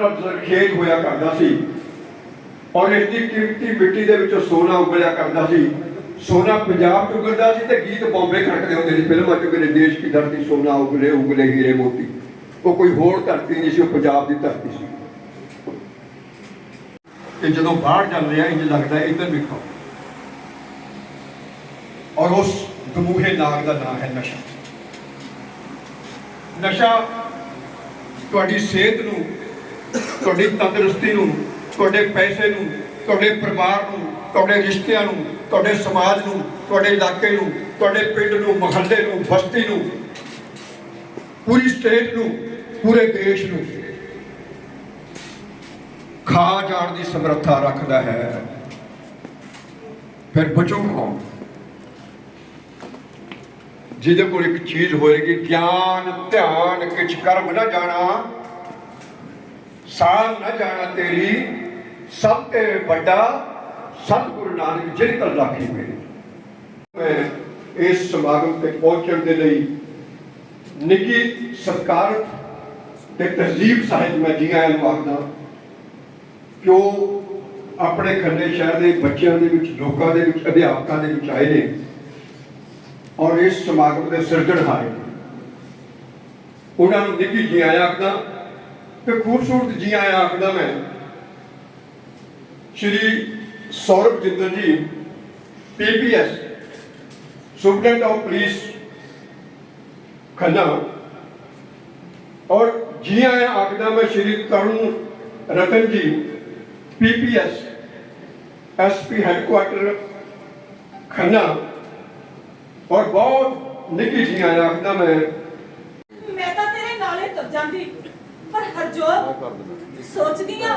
ਦਾ ਜ਼ਰਖੇਜ ਹੋਇਆ ਕਰਦਾ ਸੀ। ਔਰ ਇਸ ਦੀ ਕੀਮਤੀ ਮਿੱਟੀ ਦੇ ਵਿੱਚੋਂ ਸੋਨਾ ਉਗਲਿਆ ਕਰਦਾ ਸੀ। ਸੋਨਾ ਪੰਜਾਬ ਚ ਉਗਲਦਾ ਸੀ ਤੇ ਗੀਤ ਬੰਬੇ ਖੜਕਦੇ ਹੁੰਦੇ ਸੀ। ਫਿਲਮਾਂ ਚ ਮੇਰੇ ਦੇਸ਼ ਕੀ ਧਰਤੀ ਸੋਨਾ ਉਗਲੇ ਉਗਲੇ ਹੀਰੇ ਮੋਤੀ। ਉਹ ਕੋਈ ਹੋਰ ਧਰਤੀ ਨਹੀਂ ਸੀ, ਉਹ ਪੰਜਾਬ ਦੀ ਧਰਤੀ ਸੀ। ਤੇ ਜਦੋਂ ਬਾਹਰ ਜਾਂਦੇ ਆ ਇੰਜ ਲੱਗਦਾ ਇੱਧਰ ਵੇਖੋ। ਔਰ ਉਸ ਦਮੂਹੇ ਨਾਗ ਦਾ ਨਾਮ ਹੈ ਨਸ਼ਾ। ਨਸ਼ਾ ਤੁਹਾਡੀ ਸਿਹਤ ਨੂੰ ਤੁਹਾਡੀ ਤੰਦਰੁਸਤੀ ਨੂੰ, ਤੁਹਾਡੇ ਪੈਸੇ ਨੂੰ, ਤੁਹਾਡੇ ਪਰਿਵਾਰ ਨੂੰ, ਤੁਹਾਡੇ ਰਿਸ਼ਤਿਆਂ ਨੂੰ, ਤੁਹਾਡੇ ਸਮਾਜ ਨੂੰ, ਤੁਹਾਡੇ ਇਲਾਕੇ ਨੂੰ, ਤੁਹਾਡੇ ਪਿੰਡ ਨੂੰ, ਮੁਹੱਲੇ ਨੂੰ, ਬਸਤੀ ਨੂੰ, ਪੂਰੀ ਸਟੇਟ ਨੂੰ, ਪੂਰੇ ਦੇਸ਼ ਨੂੰ ਖਾ ਜਾਣ ਦੀ ਸਮਰੱਥਾ ਰੱਖਦਾ ਹੈ। ਫਿਰ ਬਚੋ ਕੌਣ? ਜਿਹਦੇ ਕੋਲ ਇੱਕ ਚੀਜ਼ ਹੋਏਗੀ, ਗਿਆਨ, ਧਿਆਨ, ਕਿਛ ਕਰਮ ਨਾ ਜਾਣਾ ਸਾਰ ਨਾ ਜਾਣਾ ਤੇਰੀ, ਸਭ ਤੇ ਵੱਡਾ ਸਤਿਗੁਰੂ ਨਾਨਕ ਜਿਨ ਕਲ ਰਾਖੀ ਮੇਰੀ ਮੈਂ ਇਸ ਸਮਾਗਮ ਤੇ ਪਹੁੰਚਣ ਦੇ ਲਈ ਨਿੱਕੀ ਸਤਿਕਾਰ ਤੇ ਤਹਿਜ਼ੀਬ ਸਾਹਿਤ ਮੈਂ ਜੀ ਆਇਆਂ ਨੂੰ ਆਖਦਾ ਕਿ ਉਹ ਆਪਣੇ ਖੰਡੇ ਸ਼ਹਿਰ ਦੇ ਬੱਚਿਆਂ ਦੇ ਵਿੱਚ, ਲੋਕਾਂ ਦੇ ਵਿੱਚ, ਅਧਿਆਪਕਾਂ ਦੇ ਵਿੱਚ ਆਏ ਨੇ ਔਰ ਇਸ ਸਮਾਗਮ ਦੇ ਸਿਰਜਣਹਾਰ ਨੇ। ਉਹਨਾਂ ਨੂੰ ਨਿੱਘੀ ਜੀ ਆਇਆਂ ਆਖਦਾ ਤੇ ਖੂਬਸੂਰਤ ਜੀ ਆਇਆਂ ਆਖਦਾ ਮੈਂ। Shri Saurabh Jindal ji PPS superintendent of police, Khanna. ਔਰ ਜੀ ਆਇਆਂ ਆਖਦਾ ਮੈਂ ਸ਼੍ਰੀ ਤਰੁਣ ਰਤਨ ਜੀ ਪੀਪੀਐਸ ਐਸਪੀ ਹੈਡਕੁਆਟਰ, ਖੰਨਾ। ਔਰ ਬਹੁਤ ਨਿੱਕੀ ਜੀ ਆਇਆਂ ਆਖਦਾ ਮੈਂ। ਮੈਂ ਤਾਂ ਤੇਰੇ ਨਾਲੇ ਤੁਰ ਜਾਂਦੀ। ਪਰ ਹਰਜੋਤ ਸੋਚਦੀ ਆ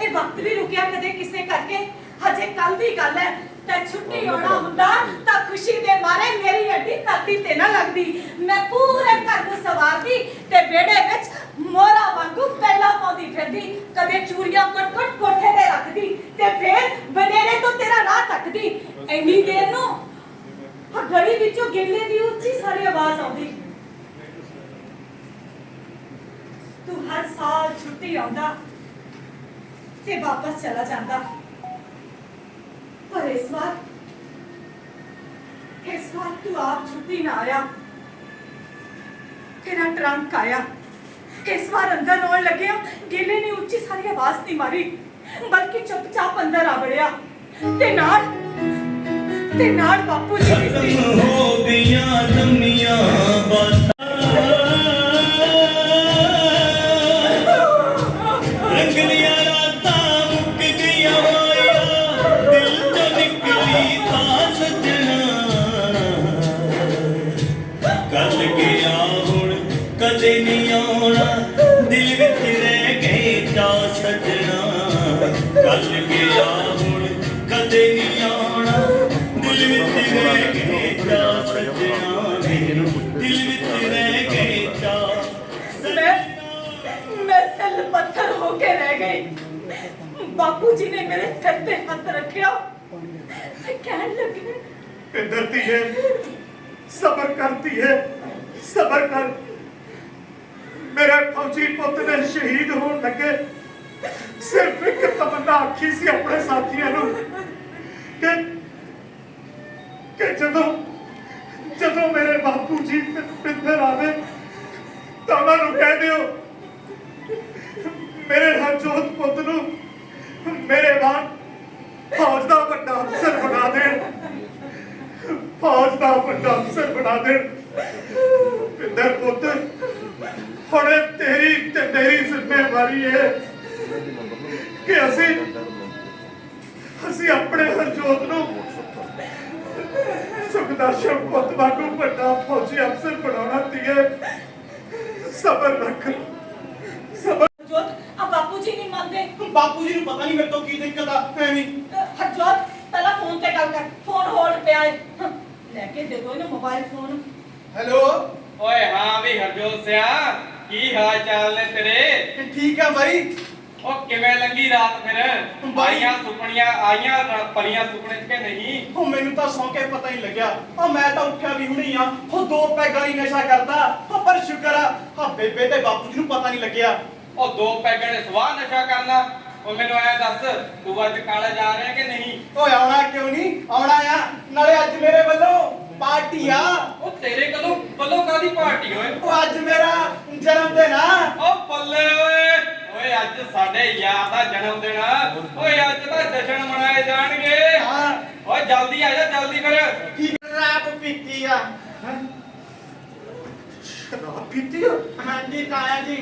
ਇਹ ਵਕਤ ਵੀ ਰੁਕਿਆ ਕਦੇ ਕਿਸੇ ਕਰਕੇ। ਹਜੇ ਕੱਲ ਦੀ ਗੱਲ ਹੈ ਤੇ ਛੁੱਟੀ ਆਉਣਾ ਹੁੰਦਾ ਤਾਂ ਖੁਸ਼ੀ ਦੇ ਮਾਰੇ ਮੇਰੀ ਅੱਡੀ ਧਰਤੀ ਤੇ ਨਾ ਲੱਗਦੀ। ਮੈਂ ਪੂਰੇ ਘਰ ਨੂੰ ਸਵਾਰਦੀ ਤੇ ਵਿਹੜੇ ਵਿੱਚ ਮੋਰਾ ਵਾਂਗੂ ਪਹਿਲਾ ਪਾਉਂਦੀ ਫਿਰਦੀ। ਕਦੇ ਚੂੜੀਆਂ ਕੱਟ ਕੱਟ ਕੋਠੇ ਤੇ ਰੱਖਦੀ ਤੇ ਫਿਰ ਬਨੇਰੇ ਤੋਂ ਤੇਰਾ ਰਾਹ ਤੱਕਦੀ ਇੰਨੀ ਦੇਰ ਨੂੰ ਗਲੀ ਵਿੱਚੋਂ ਗੇਲੇ ਦੀ ਉੱਚੀ ਸਾਰੀ ਆਵਾਜ਼ ਆਉਂਦੀ। ਤੂੰ ਹਰ ਸਾਲ ਛੁੱਟੀ ਆਉਂਦਾ ਤੇ ਵਾਪਸ ਚਲਾ ਜਾਂਦਾ। ਪਰ ਇਸ ਵਾਰ ਇਸ ਵਾਰ ਤੂੰ ਆਪ ਛੁੱਟੀ ਨਾ ਆਇਆ। ਤੇਰਾ ਟਰੰਕ ਆਇਆ। ਇਸ ਵਾਰ ਅੰਦਰ ਆਉਣ ਲੱਗਿਆ, ਗੇਲੇ ਨੇ ਉੱਚੀ ਸਾਰੀ ਆਵਾਜ਼ ਨਹੀਂ ਮਾਰੀ, ਬਲਕਿ ਚੁੱਪਚਾਪ ਅੰਦਰ ਆ ਵੜਿਆ। ਤੇ ਨਾਲ ਤੇ ਨਾਲ ਬਾਪੂ ਜੀ ਵੀ ਸੀ। ਹੋ ਗਈਆਂ ਲੰਮੀਆਂ ਬਾਤਾਂ। ਹੋ ਬਾਪੂ ਜੀ ਨੇ ਮੇਰੇ ਸਿਰ ਤੇ ਹੱਥ ਰੱਖਿਆ। ਕਹਿਣ ਲੱਗੇ ਪਿੰਦਰਤੀ ਹੈ, ਸਬਰ ਕਰਤੀ ਹੈ, ਸਬਰ ਕਰ। ਮੇਰੇ ਫੌਜੀ ਪੁੱਤ ਦੇ ਸ਼ਹੀਦ ਹੋਣ ਲੱਗੇ। ਸਿਰਫ ਇੱਕ ਤਮੰਨਾ ਆਖੀ ਸੀ ਆਪਣੇ ਸਾਥੀਆਂ ਨੂੰ ਕਿ ਕਿ ਜਦੋਂ ਜਦੋਂ ਮੇਰੇ ਬਾਪੂ ਜੀ ਪਿੰਦਰ ਆਵੇ, ਤਾਂ ਉਹਨਾਂ ਨੂੰ ਕਹਿ ਦਿਓ ਮੇਰੇ ਹਰਜੋਤ ਪੁੱਤ ਨੂੰ ਮੇਰੇ ਬਾਪ ਫੌਜ ਦਾ ਵੱਡਾ ਅਫਸਰ ਬਣਾ ਦੇਣ ਫੌਜ ਦਾ ਵੱਡਾ ਅਫਸਰ ਬਣਾ ਦੇਣ ਪਿੰਦਰ ਪੁੱਤ, ਹੁਣ ਤੇਰੀ ਤੇ ਮੇਰੀ ਜ਼ਿੰਮੇਵਾਰੀ ਹੈ ਕਿ ਅਸੀਂ ਅਸੀਂ ਆਪਣੇ ਹਰਜੋਤ ਨੂੰ ਸੁਖਦਰਸ਼ਨ ਪੁੱਤ ਵਾਂਗੂ ਵੱਡਾ ਫੌਜੀ ਅਫਸਰ ਬਣਾਉਣਾ ਧੀਏ। ਸਬਰ ਰੱਖ। ਸਬਰ ਜੋਤ ਆ ਬਾਪੂ ਜੀ ਨਹੀਂ ਮੰਨਦੇ। ਬਾਪੂ ਜੀ ਨੂੰ ਪਤਾ ਨਹੀਂ ਮੇਰੇ ਤੋਂ ਕੀ ਦਿੱਕਤ ਆ ਐਵੇਂ ਹਰਜੋਤ ਪਹਿਲਾਂ ਫੋਨ ਤੇ ਗੱਲ ਕਰ। ਫੋਨ ਹੋਲਡ ਪਿਆ ਹੈ ਹੰ, ਲੈ ਕੇ ਦੇ ਦੋ ਇਹਨੂੰ ਮੋਬਾਈਲ ਫੋਨ ਹੈਲੋ? ਓਏ ਹਾਂ ਵੀ ਹਰਜੋਤ ਸਿਆ ਕੀ ਹਾਲ ਚਾਲ ਨੇ ਤੇਰੇ? ਠੀਕ ਆ ਬਾਈ। ਉਹ ਕਿਵੇਂ ਲੰਗੀ ਰਾਤ ਫਿਰ? ਬਾਈ। ਆਈਆਂ ਸੁਪਨੀਆਂ ਆਈਆਂ ਰ- ਪਰੀਆਂ ਸੁਪਨੇ ਚ ਕਿ ਨਹੀਂ? ਉਹ ਮੈਨੂੰ ਤਾਂ ਸੌਂ ਕੇ ਪਤਾ ਹੀ ਲੱਗਿਆ। ਉਹ ਮੈਂ ਤਾਂ ਉੱਠਿਆ ਵੀ ਹੁਣੀ ਆ। ਉਹ ਦੋ ਪੈਗਾਂ ਹੀ ਨਸ਼ਾ ਕਰਦਾ। ਉਹ ਪਰ ਸ਼ੁਕਰ ਆ ਆ ਬੇਬੇ ਤੇ ਬਾਪੂ ਜੀ ਨੂੰ ਪਤਾ ਨਹੀਂ ਲੱਗਿਆ। ਉਹ ਦੋ ਪੈਗਾਂ ਨੇ ਸਵਾਹ ਨਸ਼ਾ ਕਰਨਾ। ਉਹ ਮੈਨੂੰ ਐ ਦੱਸ ਤੂੰ ਅੱਜ ਕਾਲਜ ਜਾ ਰਿਹਾ ਕਿ ਨਹੀਂ? ਓਏ ਆਉਣਾ ਕਿਉਂ ਨਹੀਂ? ਆਉਣਾ ਆ। ਨਾਲੇ ਅੱਜ ਮੇਰੇ ਵੱਲੋਂ ਪਾਰਟੀ ਆ। ਉਹ ਤੇਰੇ ਕਦੋਂ ਵੱਲੋਂ ਕਾਦੀ ਪਾਰਟੀ ਹੋਏ ਉਹ ਅੱਜ ਮੇਰਾ ਜਨਮ ਦਿਨ ਆ। ਉਹ ਬੱਲੇ ਓਏ। ਓਏ ਅੱਜ ਸਾਡੇ ਯਾਰ ਦਾ ਜਨਮ ਦਿਨ ਆ। ਓਏ ਅੱਜ ਤਾਂ ਜਸ਼ਨ ਮਨਾਏ ਜਾਣਗੇ। ਹਾਂ। ਓਏ ਜਲਦੀ ਆ ਜਾ ਜਲਦੀ ਕਰ ਕੀ ਸ਼ਰਾਬ ਪੀਤੀ ਆ? ਸ਼ਰਾਬ ਪੀਤੀ ਆ? ਹਾਂਜੀ ਤਾਇਆ ਜੀ।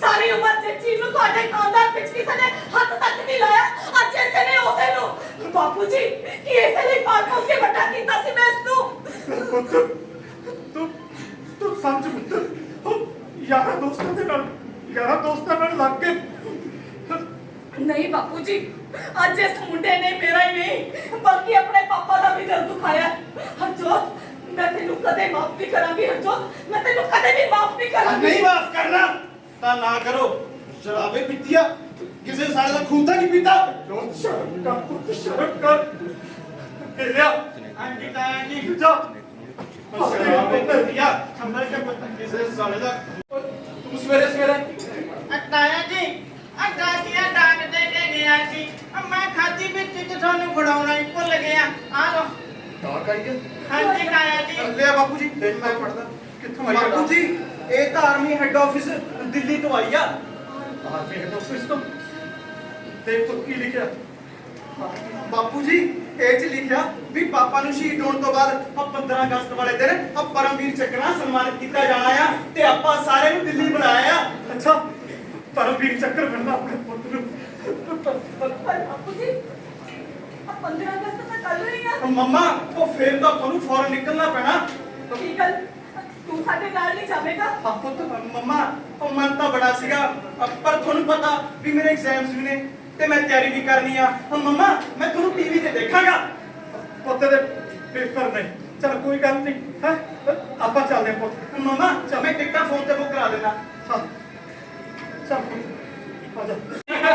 ਸਾਰੀ ਉਮਰ ਨੂੰ ਤੁਹਾਡੇ ਖਾਨਦਾਨ ਵਿੱਚ ਕਿਸੇ ਨੇ ਹੱਥ ਤੱਕ ਨਹੀਂ ਲਾਇਆ ਅੱਜ ਇਸੇ ਨੇ ਨੂੰ। ਬਾਪੂ ਜੀ ਕੀ ਇਸੇ ਲਈ ਪਾਲ ਪੋਸ ਕੇ ਵੱਡਾ ਕੀਤਾ ਸੀ ਮੈਂ ਇਸ ਨੂੰ? ਪੁੱਤ ਤੂੰ ਤੂੰ ਸਮਝ ਪੁੱਤ ਉਹ ਯਾਰਾਂ ਦੋਸਤਾਂ ਦੇ ਨਾਲ ਯਾਰਾਂ ਦੋਸਤਾਂ ਨਾਲ ਲੱਗ ਕੇ ਨਹੀਂ ਬਾਪੂ ਜੀ ਅੱਜ ਇਸ ਮੁੰਡੇ ਨੇ ਮੇਰਾ ਹੀ ਨਹੀਂ ਬਲਕਿ ਆਪਣੇ ਪਾਪਾ ਦਾ ਵੀ ਦਿਲ ਦੁਖਾਇਆ। ਹਰਜੋਤ ਮੈਂ ਤੈਨੂੰ ਕਦੇ ਮਾਫ ਨਹੀਂ ਕਰਾਂਗੀ ਹਰਜੋਤ ਮੈਂ ਤੈਨੂੰ ਕਦੇ ਵੀ ਮਾਫ ਨਹੀਂ ਕਰਾਂਗੀ। ਨਹੀਂ ਮਾਫ ਕਰਨਾ ਤਾਂ ਨਾ ਕਰੋ। ਸ਼ਰਾਬੇ ਪੀਤੀ ਆ ਕਿਸੇ ਸਾਲ ਦਾ ਖੂਤਾ ਨਹੀਂ ਪੀਤਾ। ਸ਼ਰਮ ਕਰ। ਪੁੱਤ ਸ਼ਰਮ ਕਰ। ਕਿਰਿਆ ਹਾਂਜੀ ਤਾਇਆ ਜੀ। ਜਾ। ਸ਼ਰਾਬੇ ਪੀਤੀ ਆ ਸੰਭਲ ਕੇ ਪੁੱਤ ਕਿਸੇ ਸਾਲ ਦਾ ਤੂੰ ਸਵੇਰੇ ਸਵੇਰੇ ਤਾਇਆ ਜੀ। ਆ ਗਾਜੀਆਂ ਡਾਂਗ ਦੇ ਕੇ ਗਿਆ ਸੀ। ਆ ਮੈਂ ਖਾਦੀ ਵਿੱਚ ਤੇ ਤੁਹਾਨੂੰ ਫੜਾਉਣਾ ਹੀ ਭੁੱਲ ਗਿਆ। ਆ ਲੋ ਤਾਂ ਕਰੀਏ ਹਾਂਜੀ ਤਾਇਆ ਜੀ। ਲੈ ਬਾਪੂ ਜੀ। ਦੇਖ ਮੈਂ ਪੜਦਾ ਕਿੱਥੋਂ ਆਈ ਬਾਪੂ ਜੀ ਇਹ ਤਾਂ ਆਰਮੀ ਹੈੱਡ ਆਫਿਸ ਦਿੱਲੀ ਤੋਂ ਆਈ ਆ। ਆਰਮੀ ਹੈੱਡ ਆਫਿਸ ਤੋਂ? ਤੋ ਕੀ ਲਿਖਿਆ? ਬਾਪੂ ਜੀ ਇਹ ਚ ਲਿਖਿਆ ਵੀ ਪਾਪਾ ਨੂੰ ਸ਼ਹੀਦ ਹੋਣ ਤੋਂ ਬਾਅਦ ਆ 15 ਅਗਸਤ ਵਾਲੇ ਦਿਨ ਆ ਪਰਮਵੀਰ ਚੱਕਰ ਨਾਲ ਸਨਮਾਨਿਤ ਕੀਤਾ ਜਾਣਾ ਆ ਤੇ ਆਪਾਂ ਸਾਰੇ ਨੂੰ ਦਿੱਲੀ ਬੁਲਾਇਆ ਆ। ਅੱਛਾ ਪਰਮਵੀਰ ਚੱਕਰ ਮਿਲਣਾ ਆਪਣੇ ਪੁੱਤ ਨੂੰ। ਪਰ ਬਾਪੂ ਜੀ ਆ 15 ਅਗਸਤ ਤੱਕ ਕੱਲ ਰਹੀ ਆ ਮੰਮਾ ਉਹ ਫੇਰ ਤਾਂ ਤੁਹਾਨੂੰ ਫੌਰਨ ਨਿਕਲਣਾ ਪੈਣਾ। ਕੀ ਗੱਲ? ਤੂੰ ਸਾਡੇ ਨਾਲ ਨਹੀਂ ਜਾਵੇਂਗਾ? ਹਾਂ ਪੁੱਤ ਮੰਮਾ ਉਹ ਮਨ ਤਾਂ ਬੜਾ ਸੀਗਾ। ਪਰ ਤੁਹਾਨੂੰ ਪਤਾ ਵੀ ਮੇਰੇ ਐਗਜ਼ਾਮਸ ਵੀ ਨੇ ਤੇ ਮੈਂ ਤਿਆਰੀ ਵੀ ਕਰਨੀ ਆ। ਮੰਮਾ ਮੈਂ ਤੁਹਾਨੂੰ ਟੀਵੀ ਤੇ ਦੇਖਾਂਗਾ। ਪੁੱਤ ਦੇ ਪੇਪਰ ਨੇ। ਚਲ ਕੋਈ ਗੱਲ ਨਹੀਂ ਹੈ? ਆਪਾਂ ਚੱਲਦੇ ਪੁੱਤ। ਮੰਮਾ ਚਲ ਮੈਂ ਟਿਕਟਾਂ ਫੋਨ ਤੇ ਬੁੱਕ ਕਰਾ ਦੇਣਾ ਹਾਂ। ਚਲ ਆ ਜਾ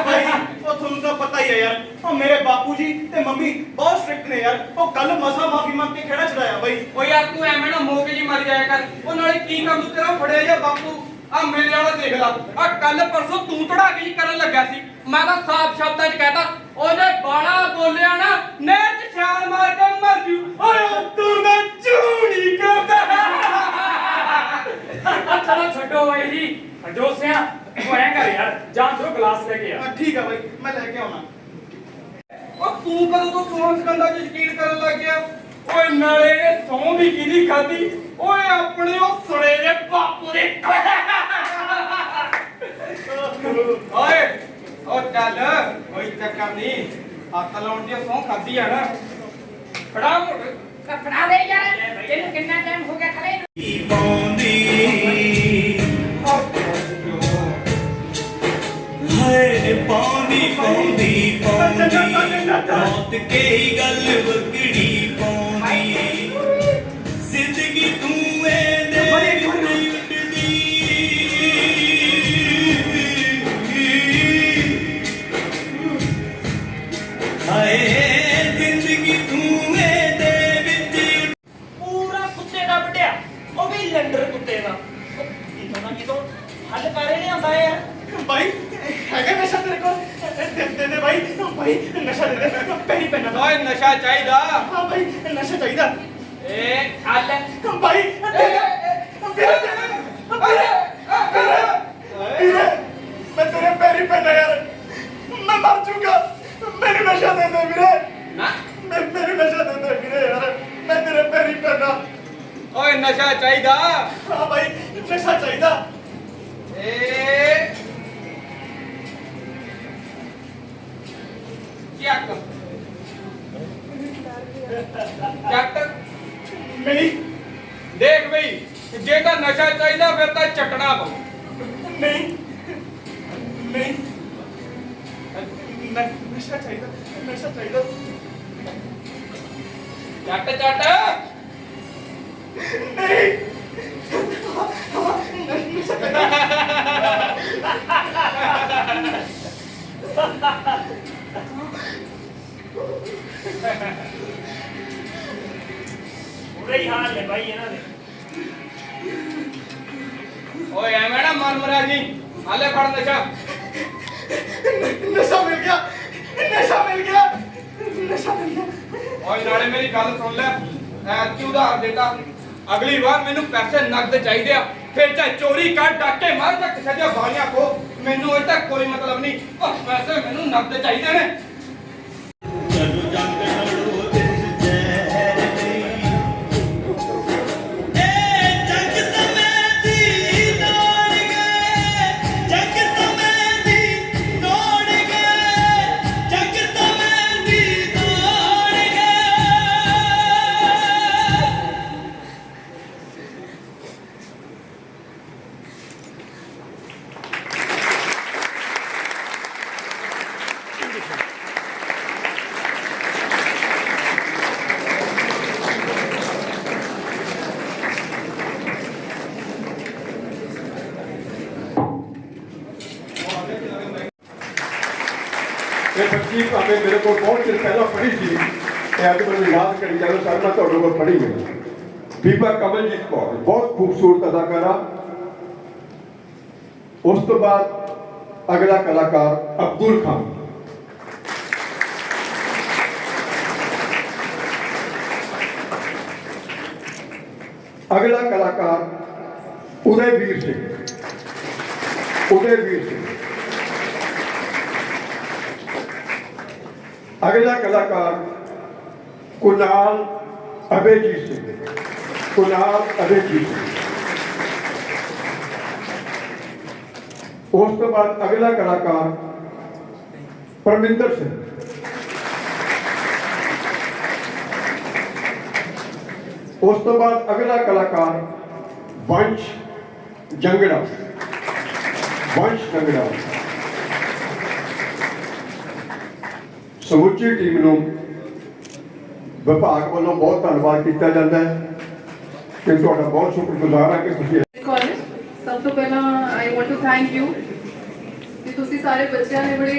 ਭਾਈ ਉਹ ਤੁਹਾਨੂੰ ਤਾਂ ਪਤਾ ਹੀ ਹੈ ਯਾਰ ਉਹ ਮੇਰੇ ਬਾਪੂ ਜੀ ਤੇ ਮੰਮੀ ਬਹੁਤ ਸਟ੍ਰਿਕਟ ਨੇ ਯਾਰ। ਉਹ ਕੱਲ ਮਸਾ ਮਾਫੀ ਮੰਗ ਕੇ ਖੜਾ ਛਡਾਇਆ ਬਾਈ। ਓ ਯਾਰ ਤੂੰ ਐਵੇਂ ਨਾ ਮੋਕੇ ਜੀ ਮਰ ਜਾਇਆ ਕਰ। ਉਹ ਨਾਲੇ ਕੀ ਕੰਮ ਤੇਰਾ ਫੜਿਆ ਜਾ ਬਾਪੂ। ਆ ਮੇਰੇ ਵਾਲਾ ਦੇਖ ਲਾ। ਆ ਕੱਲ ਪਰਸੋਂ ਤੂੰ ਤੜਾਕੇ ਜੀ ਕਰਨ ਲੱਗਾ ਸੀ। ਮੈਂ ਤਾਂ ਸਾਫ਼ ਸ਼ਬਦਾਂ 'ਚ ਕਹਤਾ ਉਹਨੇ ਬਾਲਾ ਬੋਲਿਆ ਨਾ ਨਹਿਰ 'ਚ ਛਾਲ ਮਾਰ ਕੇ ਮਰ ਜੂ। ਓਏ ਤੂੰ ਨਾ ਝੂੜੀ ਕਰਦਾ ਚਲੋ ਛੱਡੋ ਓਏ ਜੀ। ਹਜੋ ਸਿਆ ਤੂੰ ਐਂ ਕਰ ਯਾਰ ਜਾਂ ਤੋ ਗਲਾਸ ਲੈ ਕੇ ਆ। ਠੀਕ ਆ ਬਾਈ ਮੈਂ ਲੈ ਕੇ ਆਉਣਾ। ਉਹ ਤੂੰ ਕਦੋਂ ਤੋਂ ਸੋਹਣ ਸਕੰਦਾ 'ਚ ਯਕੀਨ ਕਰਨ ਲੱਗ ਗਿਆ? ਓਏ ਨਾਲੇ ਇਹ ਸੌਂ ਵੀ ਕਿਹਦੀ ਖਾਦੀ ਓਏ ਆਪਣੇ ਉਹ ਸੜੇ ਦੇ ਬਾਪੂ ਦੇ। ਓਏ ਉਹ ਚੱਲ ਕੋਈ ਚੱਕਰ ਨਹੀਂ ਹੱਥ ਲਾਉਣ ਦੀ ਸੌਂ ਖਾਦੀ ਆ ਨਾ। ਫੜਾ ਮੋੜ ਫੜਾ ਦੇ ਯਾਰ। ਤੈਨੂੰ ਕਿੰਨਾ ਟਾਈਮ ਹੋ ਗਿਆ ਖੜੇ ਕੀ ਪਾਉਂਦੀ ਪਾਉਂਦੀ ਪਾਉਂਦੀ। ਕੇ ਗੱਲ ਵਗੜੀ ਚੱਕ। ਚੱਕ। ਨਹੀਂ ਦੇਖ ਬਈ ਜੇ ਤਾਂ ਨਸ਼ਾ ਚਾਹੀਦਾ ਫਿਰ ਤਾਂ ਚੱਟਣਾ ਪਊ। ਨਹੀਂ ਨਹੀਂ ਨਸ਼ਾ ਚਾਹੀਦਾ ਨਸ਼ਾ ਚਾਹੀਦਾ। ਚੱਟ ਚੱਟ। ਨਹੀਂ ਬੁਰੇ ਹੀ ਹਾਲ ਨੇ ਬਾਈ ਇਹਨਾਂ ਦੇ। ਓਏ ਐਵੇਂ ਨਾ ਮਰ ਮਰਿਆ ਜੀ। ਹਾਲੇ ਫੜ ਨਸ਼ਾ। ਨਸ਼ਾ ਮਿਲ ਗਿਆ। ਨਸ਼ਾ ਮਿਲ ਗਿਆ। ਨਸ਼ਾ ਮਿਲ ਗਿਆ। ਓਏ ਨਾਲੇ ਮੇਰੀ ਗੱਲ ਸੁਣ ਲੈ। ਐਤਕੀ ਉਧਾਰ ਦੇਤਾ। ਅਗਲੀ ਵਾਰ ਮੈਨੂੰ ਪੈਸੇ ਨਕਦ ਚਾਹੀਦੇ ਆ। ਫਿਰ ਚਾਹੇ ਚੋਰੀ ਕਰ ਡਾਕੇ ਮਾਰ ਜਾਂ ਕਿਸੇ ਦੀਆਂ ਬਾਲੀਆਂ ਖੋ ਮੈਨੂੰ ਇਹ ਤੱਕ ਕੋਈ ਮਤਲਬ ਨਹੀਂ। ਉਹ ਪੈਸੇ ਮੈਨੂੰ ਨਕਦ ਚਾਹੀਦੇ ਨੇ। ਭਾਵੇਂ ਮੇਰੇ ਕੋਲ ਬਹੁਤ ਚਿਰ ਪਹਿਲਾਂ ਪੜ੍ਹੀ ਸੀ ਤੇ ਅੱਜ ਮੈਨੂੰ ਯਾਦ ਕਰੀ ਜਦੋਂ ਸਰ ਮੈਂ ਤੁਹਾਡੇ ਕੋਲ ਪੜ੍ਹੀ ਹੈ ਬੀਬਾ ਕਮਲਜੀਤ ਕੌਰ ਬਹੁਤ ਖੂਬਸੂਰਤ ਅਦਾਕਾਰਾ ਉਸ ਤੋਂ ਬਾਅਦ ਅਗਲਾ ਕਲਾਕਾਰ ਅਬਦੁਲ ਖਾਨ ਅਗਲਾ ਕਲਾਕਾਰ ਉਦੈਵੀਰ ਸਿੰਘ ਉਦੈਵੀਰ ਸਿੰਘ ਅਗਲਾ ਕਲਾਕਾਰ ਕੁਨਾਲ ਅਬੇਜੀਤ ਸਿੰਘ ਕੁਨਾਲ ਅਬੇਜੀਤ ਸਿੰਘ ਉਸ ਤੋਂ ਬਾਅਦ ਅਗਲਾ ਕਲਾਕਾਰ ਪਰਮਿੰਦਰ ਸਿੰਘ ਉਸ ਤੋਂ ਬਾਅਦ ਅਗਲਾ ਕਲਾਕਾਰ ਵੰਸ਼ ਜੰਗੜਾ ਵੰਸ਼ ਜੰਗੜਾ ਸਮੁੱਚੀ ਟੀਮ ਨੂੰ ਵਿਭਾਗ ਵੱਲੋਂ ਬਹੁਤ ਧੰਨਵਾਦ ਕੀਤਾ ਜਾਂਦਾ ਹੈ ਕਿ ਤੁਹਾਡਾ ਬਹੁਤ ਸ਼ੁਕਰਗੁਜ਼ਾਰ ਹਾਂ ਕਿ ਤੁਸੀਂ ਕਾਲਜ ਸਭ ਤੋਂ ਪਹਿਲਾਂ I want to thank you ਕਿ ਤੁਸੀਂ ਸਾਰੇ ਬੱਚਿਆਂ ਨੇ ਬੜੇ